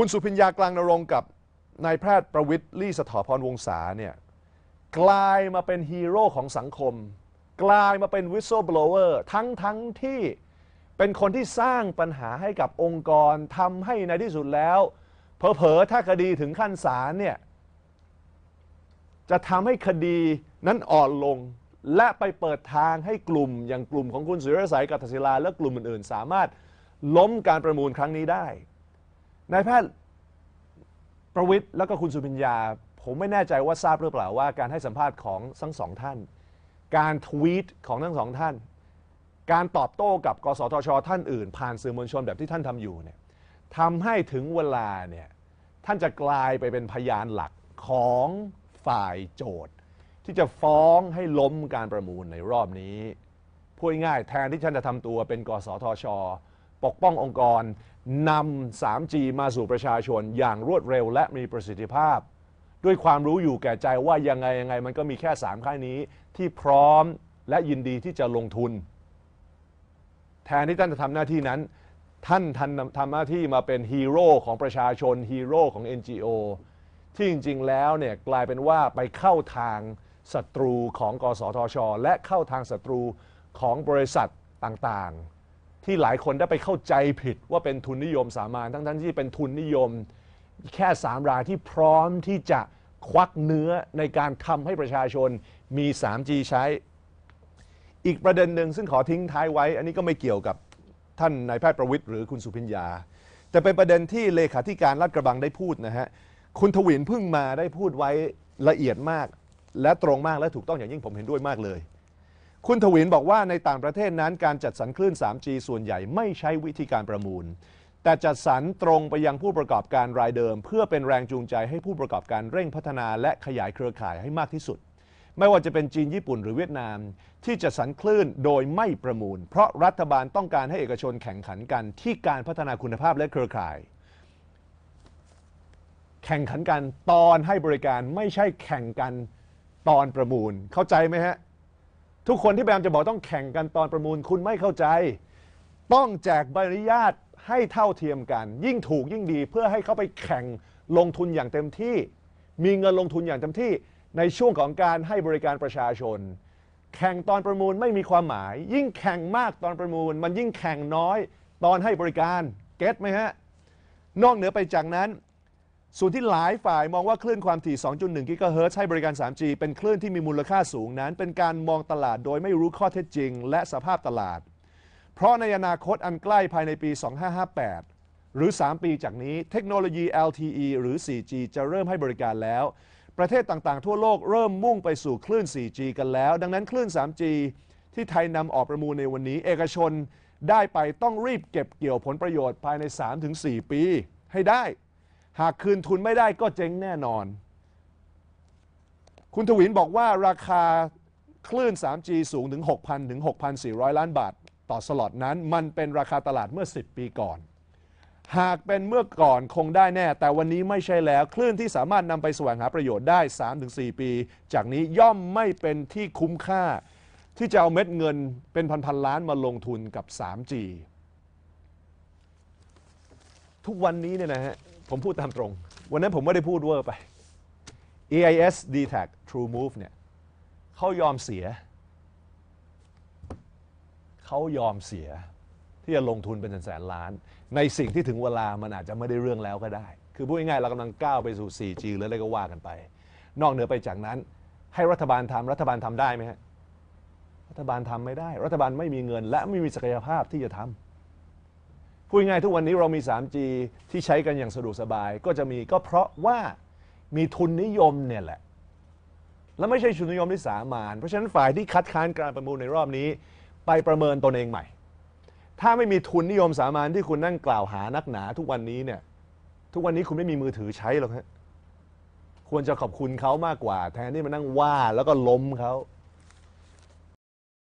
คุณสุพิญญากลางนรงกับนายแพทย์ประวิทย์ลี่สถาพรวงศาเนี่ยกลายมาเป็นฮีโร่ของสังคม กลายมาเป็นวิสโซบลเวอร์ทั้งทั้งที่เป็นคนที่สร้างปัญหาให้กับองค์กรทำให้ในที่สุดแล้วเผลอๆถ้าคดีถึงขั้นศาลเนี่ยจะทำให้คดีนั้นอ่อนลง และไปเปิดทางให้กลุ่มอย่างกลุ่มของคุณสุริยสัยกัตศิลาและกลุ่มอื่นๆ สามารถล้มการประมูลครั้งนี้ได้ นายแพทย์ประวิทย์แล้วก็คุณสุพิญญา ผมไม่แน่ใจว่าทราบหรือเปล่าว่าการให้สัมภาษณ์ของทั้งสองท่าน การทวีตของทั้งสองท่าน การตอบโต้กับกสทช ท่านอื่น ผ่านสื่อมวลชนแบบที่ท่านทำอยู่เนี่ยทำให้ถึงเวลาเนี่ยท่านจะกลายไปเป็นพยานหลักของฝ่ายโจทย์ ที่จะฟ้องให้ล้มการประมูลในรอบนี้พูดง่ายแทนที่ท่านจะทำตัวเป็นกสทช ปกป้ององค์กรนำ 3G มาสู่ประชาชนอย่างรวดเร็วและมีประสิทธิภาพ ด้วยความรู้อยู่แก่ใจว่ายังไงยังไงมันก็มีแค่ 3 ค่ายนี้ที่พร้อมและยินดีที่จะลงทุน แทนที่ท่านจะทำหน้าที่นั้น ท่านทันทำหน้าที่มาเป็นฮีโร่ของประชาชนฮีโร่ของ NGO ที่จริง ๆ แล้วเนี่ยกลายเป็นว่าไปเข้าทางศัตรูของกสทช และเข้าทางศัตรูของบริษัทต่างๆ ที่หลายคนได้ไปเข้าใจผิดว่าเป็นทุนนิยมสามัญทั้งๆที่เป็นทุนนิยม แค่สามรายที่พร้อมที่จะควักเนื้อในการทำให้ประชาชนมี 3G ใช้ อีกประเด็นหนึ่งซึ่งขอทิ้งท้ายไว้ อันนี้ก็ไม่เกี่ยวกับท่านนายแพทย์ประวิทย์หรือคุณสุพิญญา แต่เป็นประเด็นที่เลขาธิการรัฐกระบังได้พูดนะฮะคุณทวินพิ่งมาได้พูดไว้ละเอียดมาก และตรงมากและถูกต้องอย่างยิ่งผมเห็นด้วยมากเลย คุณทวินบอกว่าในต่างประเทศนั้นการจัดสรรคลื่น 3G ส่วนใหญ่ไม่ใช้วิธีการประมูล แต่จัดสรรตรงไปยังผู้ประกอบการรายเดิม เพื่อเป็นแรงจูงใจให้ผู้ประกอบการเร่งพัฒนาและขยายเครือข่ายให้มากที่สุด ไม่ว่าจะเป็นจีนญี่ปุ่นหรือเวียดนาม ที่จะสรรคลื่นโดยไม่ประมูล เพราะรัฐบาลต้องการให้เอกชนแข่งขันกันที่การพัฒนาคุณภาพและเครือข่าย แข่งขันกันตอนให้บริการไม่ใช่แข่งกันตอนประมูล เข้าใจไหมฮะ ทุกคนที่พยายามจะบอกต้องแข่งกันตอนประมูลคุณไม่เข้าใจ ต้องแจกใบอนุญาตให้เท่าเทียมกัน ยิ่งถูกยิ่งดีเพื่อให้เขาไปแข่งลงทุนอย่างเต็มที่ มีเงินลงทุนอย่างเต็มที่ในช่วงของการให้บริการประชาชน แข่งตอนประมูลไม่มีความหมาย ยิ่งแข่งมากตอนประมูล มันยิ่งแข่งน้อยตอนให้บริการเก็ตไหมฮะนอกเหนือไปจากนั้น ส่วนที่หลายฝ่ายมองว่าคลื่นความถี่ 2.1 กิกะเฮิรตซ์ให้บริการ 3G เป็นคลื่นที่มีมูลค่าสูงนั้น เป็นการมองตลาดโดยไม่รู้ข้อเท็จจริง และสภาพตลาด เพราะในอนาคตอันใกล้ภายในปี 2558 หรือ 3 ปีจากนี้ เทคโนโลยี LTE หรือ 4G จะเริ่มให้บริการแล้ว ประเทศต่างๆ ทั่วโลกเริ่มมุ่งไปสู่คลื่น 4G กันแล้ว ดังนั้นคลื่น 3G ที่ไทยนำออกประมูลในวันนี้ เอกชนได้ไปต้องรีบเก็บเกี่ยวผลประโยชน์ภายใน 3-4 ปีให้ได้ หากคืนทุนไม่ได้ก็เจ๊งแน่นอน คุณทวินบอกว่าราคาคลื่น 3G สูงถึง 6,000 ถึง 6,400 ล้านบาทต่อสล็อตนั้น มันเป็นราคาตลาดเมื่อ 10 ปีก่อน หากเป็นเมื่อก่อนคงได้แน่ แต่วันนี้ไม่ใช่แล้ว คลื่นที่สามารถนำไปแสวงหาประโยชน์ได้ 3-4 ปี จากนี้ย่อมไม่เป็นที่คุ้มค่า ที่จะเอาเม็ดเงินเป็นพันๆล้านมาลงทุนกับ 3G ทุกวันนี้เนี่ยนะฮะ ผมพูดตามตรง วันนั้นผมไม่ได้พูดเวอร์ไป AIS d t a c True Move เนี่ยเขายอมเสีย เขายอมเสีย ที่จะลงทุนเป็นแสนล้าน ในสิ่งที่ถึงเวลามันอาจจะไม่ได้เรื่องแล้วก็ได้ คือพูดง่ายๆเรากำลังก้าวไปสู่ 4G หรืออะไรก็ว่ากันไป นอกเหนือไปจากนั้น ให้รัฐบาลทำรัฐบาลทำได้ไหมฮะรัฐบาลทำไม่ได้ รัฐบาลไม่มีเงิน และไม่มีศักยภาพที่จะทำ พูดง่ายทุกวันนี้เรามี 3G ที่ใช้กันอย่างสะดวกสบาย ก็จะมีก็เพราะว่ามีทุนนิยมเนี่ยแหละ และไม่ใช่ทุนนิยมที่สามานเพราะฉะนั้นฝ่ายที่คัดค้านการประมูลในรอบนี้ ไปประเมินตนเองใหม่ ถ้าไม่มีทุนนิยมสามานที่คุณนั่งกล่าวหานักหนา ทุกวันนี้เนี่ย ทุกวันนี้คุณไม่มีมือถือใช้หรอกฮะควรจะขอบคุณเขามากกว่า แทนที่มานั่งว่าแล้วก็ล้มเขา